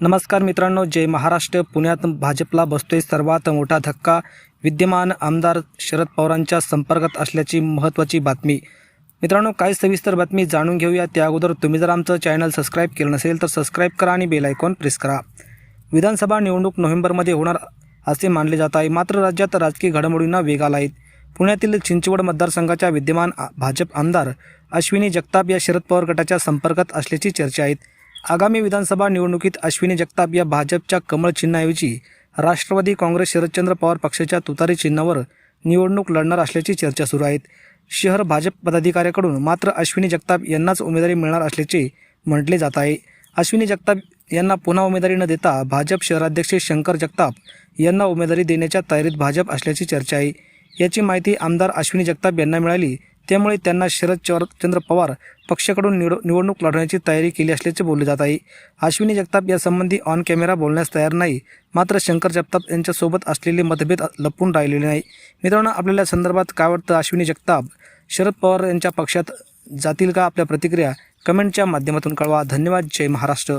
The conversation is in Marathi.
नमस्कार मित्रांनो जय महाराष्ट्र. पुण्यात भाजपला बसतोय सर्वात मोठा धक्का. विद्यमान आमदार शरद पवारांच्या संपर्कात असल्याची महत्त्वाची बातमी. मित्रांनो काय सविस्तर बातमी जाणून घेऊया. त्या अगोदर तुम्ही जर आमचं चॅनल सबस्क्राईब केलं नसेल तर सबस्क्राईब करा आणि बेल आयकॉन प्रेस करा. विधानसभा निवडणूक नोव्हेंबरमध्ये होणार असे मानले जात आहे. मात्र राज्यात राजकीय घडामोडींना वेग आला आहे. पुण्यातील चिंचवड मतदारसंघाच्या विद्यमान भाजप आमदार अश्विनी जगताप या शरद पवार गटाच्या संपर्कात असल्याची चर्चा आहेत आगामी विधानसभा निवडणुकीत अश्विनी जगताप या भाजपच्या कमळ चिन्हाऐवजी राष्ट्रवादी काँग्रेस शरदचंद्र पवार पक्षाच्या तुतारी चिन्हावर निवडणूक लढणार असल्याची चर्चा सुरू आहेत. शहर भाजप पदाधिकाऱ्याकडून मात्र अश्विनी जगताप यांनाच उमेदवारी मिळणार असल्याचे म्हटले जात आहे. अश्विनी जगताप यांना पुन्हा उमेदवारी न देता भाजप शहराध्यक्ष शंकर जगताप यांना उमेदवारी देण्याच्या तयारीत भाजप असल्याची चर्चा आहे. याची माहिती आमदार अश्विनी जगताप यांना मिळाली. त्यामुळे त्यांना शरद चंद्र पवार पक्षाकडून निवड निवडणूक लढवण्याची तयारी केली असल्याचे बोलले जात आहे. अश्विनी जगताप यासंबंधी ऑन कॅमेरा बोलण्यास तयार नाही. मात्र शंकर जगताप यांच्यासोबत असलेले मतभेद लपून राहिलेले नाही. मित्रांनो आपल्याला संदर्भात काय वाटतं? अश्विनी जगताप शरद पवार यांच्या पक्षात जातील का? आपल्या प्रतिक्रिया कमेंटच्या माध्यमातून कळवा. धन्यवाद. जय महाराष्ट्र.